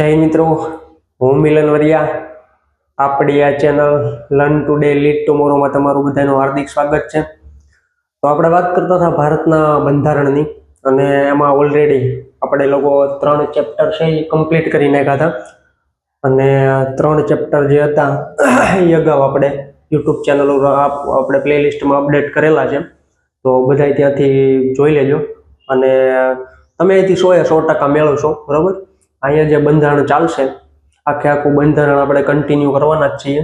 જય મિત્રો, હું મિલન વરિયા. આપણી આ ચેનલ લર્ન ટુડે, લીડ ટુમોરોમાં તમારું બધાનું હાર્દિક સ્વાગત છે. તો આપણે વાત કરતા હતા ભારતના બંધારણની અને એમાં ઓલરેડી આપણે લોકો ત્રણ ચેપ્ટર છે એ કમ્પ્લીટ કરી નાખ્યા હતા. અને ત્રણ ચેપ્ટર જે હતા, એ અગાઉ આપણે યુટ્યુબ ચેનલ આપણે પ્લેલિસ્ટમાં અપડેટ કરેલા છે. તો બધાય ત્યાંથી જોઈ લેજો. અને તમે અહીંથી સો એ સો ટકા મેળવશો, બરાબર? અહીંયા જે બંધારણ ચાલશે, આખે આખું બંધારણ આપણે કન્ટિન્યુ કરવાના જ છીએ.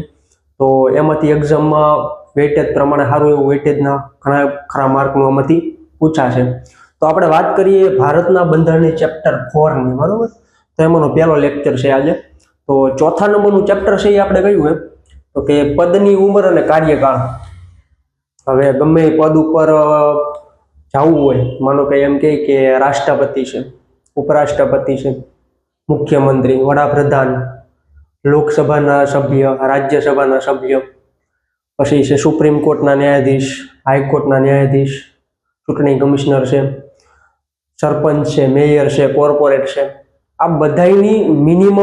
તો એમાંથી એક્ઝામમાં વેટેજ પ્રમાણે સારું એવું વેટેજના ઘણા ખરા માર્કનું એમાંથી પૂછાશે. તો આપણે વાત કરીએ ભારતના બંધારણની ચેપ્ટર ફોરની બરાબર? તો એમાંનો પહેલો લેક્ચર છે આજે. તો ચોથા નંબરનું ચેપ્ટર છે એ આપણે કયું એમ. તો કે પદની ઉંમર અને કાર્યકાળ. હવે ગમે પદ ઉપર જવું હોય, માનો કે એમ કે રાષ્ટ્રપતિ છે, ઉપરાષ્ટ્રપતિ છે. મુખ્યમંત્રી, વડાપ્રધાન, લોકસભાના સભ્ય, રાજ્યસભાના સભ્ય, પછી છે સુપ્રીમ કોર્ટના ન્યાયાધીશ, હાઈકોર્ટના ન્યાયાધીશ, ચૂંટણી કમિશનર છે, સરપંચ છે, મેયર છે, કોર્પોરેટ છે. આ બધાયની મિનિમમ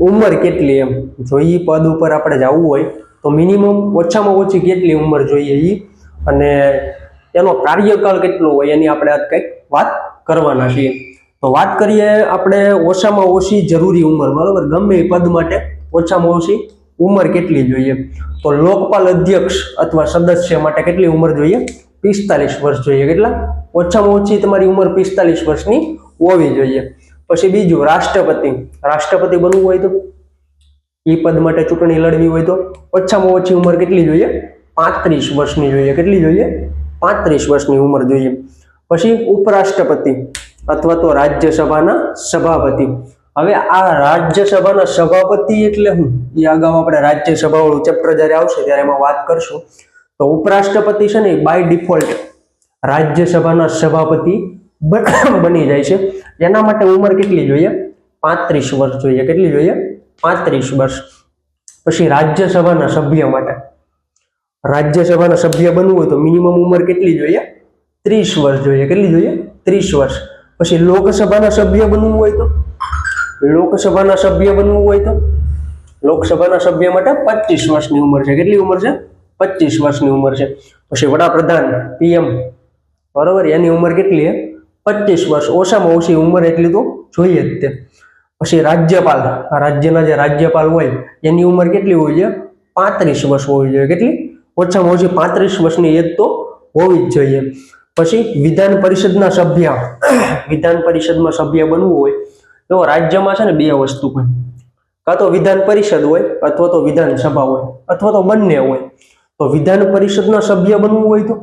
ઉંમર કેટલી એમ? જો એ પદ ઉપર આપણે જવું હોય, તો મિનિમમ ઓછામાં ઓછી કેટલી ઉંમર જોઈએ એ અને એનો કાર્યકાળ કેટલો હોય એની આપણે કંઈક વાત કરવાના છીએ. તો વાત કરીએ આપણે ઓછામાં ઓછી જરૂરી ઉંમર, બરાબર? ગમે એ પદ માટે ઓછામાં ઓછી ઉંમર કેટલી જોઈએ? તો લોકપાલ અધ્યક્ષ અથવા સદસ્ય માટે કેટલી ઉંમર જોઈએ? પિસ્તાલીસ વર્ષ જોઈએ. કેટલા? ઓછામાં ઓછી તમારી ઉંમર પિસ્તાલીસ વર્ષની હોવી જોઈએ. પછી બીજું, રાષ્ટ્રપતિ. રાષ્ટ્રપતિ બનવું હોય તો? એ પદ માટે ચૂંટણી લડવી હોય તો? ઓછામાં ઓછી ઉંમર કેટલી જોઈએ? પાંત્રીસ વર્ષની જોઈએ. કેટલી જોઈએ? પાંત્રીસ વર્ષની ઉંમર જોઈએ. પછી ઉપરાષ્ટ્રપતિ. અથવા તો રાજ્યસભાના સભાપતિ. હવે આ રાજ્યસભાના સભાપતિ એટલે શું એ અગાઉ આપણે રાજ્યસભા વાળું ચેપ્ટર જ્યારે આવશે ત્યારે એમાં વાત કરશું. તો ઉપરાષ્ટ્રપતિ છે ને બાય ડિફોલ્ટ રાજ્યસભાના સભાપતિ બની જાય છે. એના માટે ઉંમર કેટલી જોઈએ? પાંત્રીસ વર્ષ જોઈએ. કેટલી જોઈએ? પાંત્રીસ વર્ષ. પછી રાજ્યસભાના સભ્ય માટે. રાજ્યસભાના સભ્ય બનવું હોય તો મિનિમમ ઉંમર કેટલી જોઈએ? ત્રીસ વર્ષ જોઈએ. કેટલી જોઈએ? ત્રીસ વર્ષ. પછી લોકસભાના સભ્ય બનવું હોય તો? લોકસભાના સભ્ય બનવું હોય તો? લોકસભાના સભ્ય માટે પચીસ વર્ષની ઉંમર છે. કેટલી ઉંમર છે? પચીસ વર્ષની ઉંમર છે. પછી વડાપ્રધાન, પીએમ, બરોબર, એની ઉંમર કેટલી છે? પચીસ વર્ષ. ઓછામાં ઓછી ઉંમર એટલી તો જોઈએ જ તે. પછી રાજ્યપાલ, આ રાજ્યના જે રાજ્યપાલ હોય, એની ઉંમર કેટલી હોવી જોઈએ પાંત્રીસ વર્ષ હોવી જોઈએ. કેટલી? ઓછામાં ઓછી પાંત્રીસ વર્ષની એજ તો હોવી જ જોઈએ. પછી વિધાન પરિષદના સભ્ય, વિધાન પરિષદમાં સભ્ય બનવું હોય તો રાજ્યમાં છે ને બે વસ્તુ હોય. કાં તો વિધાન પરિષદ હોય અથવા તો વિધાનસભા હોય અથવા તો બંને હોય. તો વિધાન પરિષદના સભ્ય બનવું હોય તો?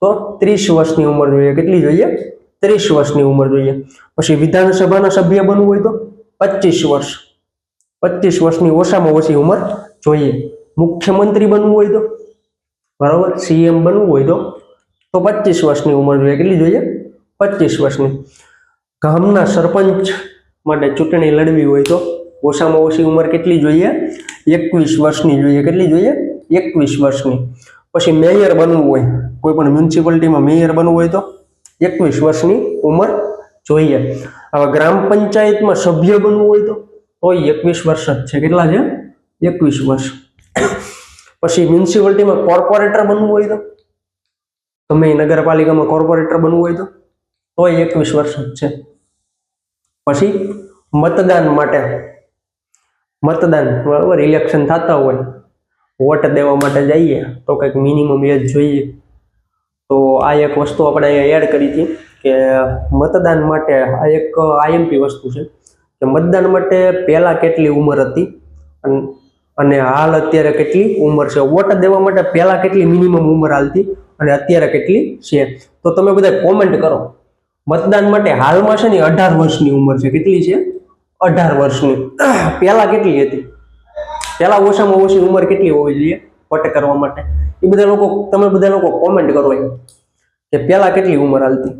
તો ત્રીસ વર્ષની ઉંમર જોઈએ. કેટલી જોઈએ? ત્રીસ વર્ષની ઉંમર જોઈએ. પછી વિધાનસભાના સભ્ય બનવું હોય તો? પચીસ વર્ષ. પચીસ વર્ષની ઓછામાં ઓછી ઉંમર જોઈએ. મુખ્યમંત્રી બનવું હોય તો? બરાબર. સીએમ બનવું હોય તો? તો પચીસ વર્ષની ઉંમર જોઈએ કેટલી જોઈએ પચીસ વર્ષની. ગામના સરપંચ માટે ચૂંટણી લડવી હોય તો ઓછામાં ઓછી ઉંમર કેટલી જોઈએ? એકવીસ વર્ષની જોઈએ. કેટલી જોઈએ? એકવીસ વર્ષની. પછી મેયર બનવું હોય, કોઈ પણ મ્યુનિસિપાલિટીમાં મેયર બનવું હોય તો એકવીસ વર્ષની ઉંમર જોઈએ. હવે ગ્રામ પંચાયતમાં સભ્ય બનવું હોય તો તોય એકવીસ વર્ષ જ છે. કેટલા છે? એકવીસ વર્ષ. પછી મ્યુનિસિપાલિટીમાં કોર્પોરેટર બનવું હોય તો એ નગરપાલિકામાં કોર્પોરેટર બનવું હોય તો, તોય એકવીસ વર્ષ જ છે. પછી મતદાન માટે, મતદાન બરાબર ઇલેક્શન થતા હોય, વોટ દેવા માટે જઈએ, તો કંઈક મિનિમમ એજ જોઈએ. તો આ એક વસ્તુ આપણે અહીંયા એડ કરી હતી કે મતદાન માટે આ એક આઈએમપી વસ્તુ છે કે મતદાન માટે પહેલાં કેટલી ઉંમર હતી અને હાલ અત્યારે કેટલી ઉંમર છે? વોટ દેવા માટે પહેલાં કેટલી મિનિમમ ઉંમર હાલતી? અને અત્યારે કેટલી છે? તો તમે બધા કોમેન્ટ કરો. મતદાન માટે હાલમાં છે ને અઢાર વર્ષની ઉંમર છે. કેટલી છે? અઢાર વર્ષની. પહેલા કેટલી હતી? પહેલા ઓછામાં ઓછી ઉંમર કેટલી હોવી જોઈએ વોટ કરવા માટે? એ બધા લોકો, તમે બધા લોકો કોમેન્ટ કરો એમ. કે પહેલા કેટલી ઉંમર હાલતી?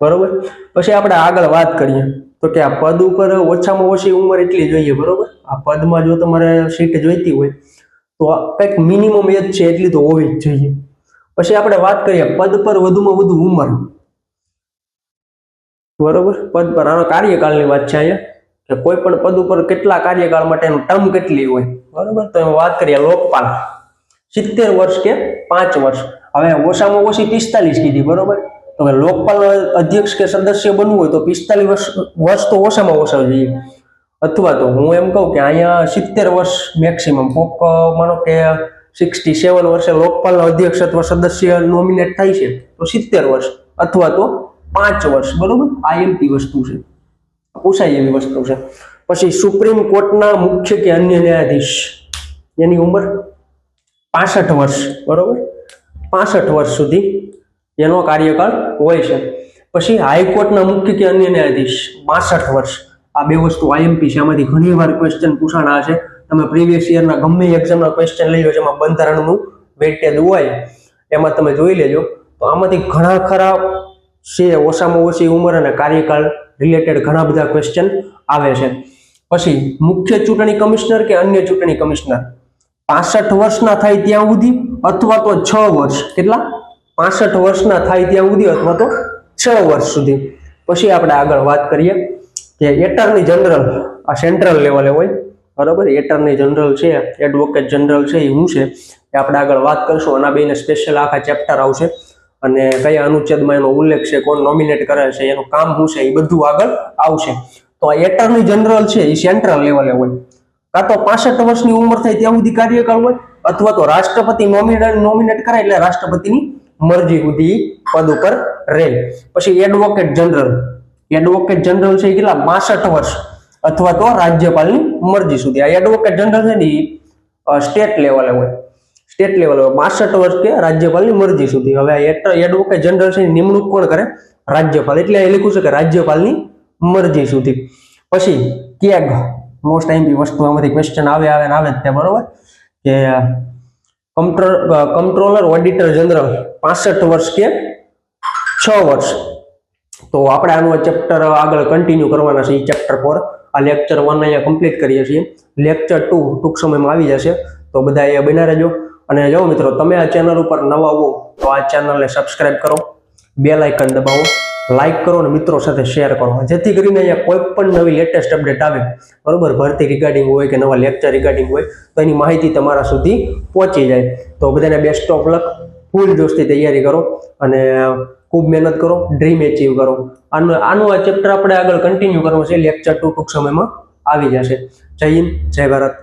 બરોબર? પછી આપણે આગળ વાત કરીએ. તો કે આ પદ ઉપર ઓછામાં ઓછી ઉંમર એટલી જોઈએ, બરોબર? આ પદમાં જો તમારે સીટ જોઈતી હોય, તો કંઈક મિનિમમ એજ છે એટલી તો હોવી જ જોઈએ. પછી આપણે વાત કરીએ પદ પર વધુમાં વધુ ઉંમર. બરોબર? પદ પર આનો કાર્યકાળની વાત છે અહીંયા. કે કોઈ પણ પદ ઉપર કેટલા કાર્યકાળ માટેનું ટર્મ કેટલી હોય. બરોબર? તો વાત કરીએ લોકપાલ. સિત્તેર વર્ષ કે પાંચ વર્ષ. હવે ઓછામાં ઓછી પિસ્તાલીસ કીધી, બરોબર? તો લોકપાલ અધ્યક્ષ કે સદસ્ય બનવું હોય તો પિસ્તાલીસ વર્ષ વર્ષ તો ઓછામાં ઓછા જોઈએ. અથવા તો હું એમ કહું કે અહીંયા સિત્તેર વર્ષ મેક્સિમમ કોક, માનો કે સિક્સટી સેવન વર્ષે લોકપાલના અધ્યક્ષ અથવા સદસ્ય નોમિનેટ થાય છે, તો સિત્તેર વર્ષ અથવા તો પાંચ વર્ષ, બરોબર? આઈએમપી વસ્તુ છે. પૂછાય એવી વસ્તુ છે. પછી સુપ્રીમ કોર્ટના મુખ્ય કે અન્ય ન્યાયાધીશ, એની ઉંમર પાસઠ વર્ષ, બરોબર? પાસઠ વર્ષ સુધી એનો કાર્યકાળ હોય છે. પછી હાઈકોર્ટના મુખ્ય કે અન્ય ન્યાયાધીશ, બાસઠ વર્ષ. આ બે વસ્તુ આઈએમપી છે. આમાંથી ઘણી વાર ક્વેશ્ચન પૂછાણા છે. તમે પ્રીવિયસ યરના ગમે એક્ઝામના ક્વેશ્ચન લઈ લો જેમાં બંધારણનું વેટેજ હોય, એમાં તમે જોઈ લેજો. તો આમાંથી ઘણા ખરા છે, ઓછામાં ઓછી ઉંમર અને કાર્યકાળ રિલેટેડ ઘણા બધા ક્વેશ્ચન આવે છે. પછી મુખ્ય ચૂંટણી કમિશનર કે અન્ય ચૂંટણી કમિશનર? પાસઠ વર્ષના થાય ત્યાં સુધી અથવા તો છ વર્ષ? કેટલા? પાસઠ વર્ષના થાય ત્યાં સુધી અથવા તો છ વર્ષ સુધી. પછી આપણે આગળ વાત કરીએ કે એટર્ની જનરલ આ સેન્ટ્રલ લેવલે હોય. બરાબર? એટર્ની જનરલ છે એડવોકેટ જનરલ છે એ શું છે. એ આપણે આગળ વાત કરશું. આના બેને સ્પેશિયલ આખા ચેપ્ટર આવશે. અને કયા અનુચ્છેદમાં એનો ઉલ્લેખ છે, કોણ નોમિનેટ કરે છે, એનું કામ શું છે એ બધું આગળ આવશે. તો આ એટર્ની જનરલ છે એ સેન્ટ્રલ લેવલે હોય. કાં તો પાસઠ વર્ષની ઉંમર થાય ત્યાં સુધી કાર્યકાળ હોય, અથવા તો રાષ્ટ્રપતિ નોમિનેટ નોમિનેટ કરે એટલે રાષ્ટ્રપતિની મરજી સુધી પદ ઉપર રહે. પછી એડવોકેટ જનરલ એડવોકેટ જનરલ છે કેટલા? બાસઠ વર્ષ. અથવા તો રાજ્યપાલની મરજી સુધી. આ એડવોકેટ જનરલ છે ને સ્ટેટ લેવલે હોય. સ્ટેટ લેવલ હોય. બાસઠ વર્ષ કે રાજ્યપાલની મરજી સુધી. હવે આ એડવોકેટ જનરલ છે નિમણૂક કોણ કરે? રાજ્યપાલ. એટલે એ લખ્યું છે કે રાજ્યપાલની મરજી સુધી. પછી કેગ મોસ્ટ ટાઈમ વસ્તુ આમાંથી ક્વેશ્ચન આવે આવે ને આવે તે બરોબર? કે કંટ્રોલર ઓડિટર જનરલ પાસઠ વર્ષ કે છ વર્ષ. તો આપણે આનું ચેપ્ટર આગળ કન્ટિન્યુ કરવાના છે એ ચેપ્ટર પર આ લેક્ચર વન અહીંયા કમ્પ્લીટ કરીએ છીએ. લેક્ચર ટુ ટૂંક સમયમાં આવી જશે. તો બધા અહીંયા બના રહેજો. અને જો મિત્રો, તમે આ ચેનલ ઉપર નવા હો, તો આ ચેનલને સબસ્ક્રાઇબ કરો. બે લાઇકન દબાવો. લાઇક કરો અને મિત્રો સાથે શેર કરો. જેથી કરીને અહીંયા કોઈ પણ નવી લેટેસ્ટ અપડેટ આવે. બરોબર? ભરતી રિગાર્ડિંગ હોય કે નવા લેક્ચર રિગાર્ડિંગ હોય, તો એની માહિતી તમારા સુધી પહોંચી જાય. તો બધાને બેસ્ટ ઓફ લક ફૂલ જોશથી તૈયારી કરો અને ખૂબ મહેનત કરો ડ્રીમ એચીવ કરો. આનું આનું આ ચેપ્ટર આપણે આગળ કન્ટિન્યુ કરવું છે લેક્ચર ટુ ટૂંક સમયમાં આવી જશે. જય હિન્દ, જય ભારત.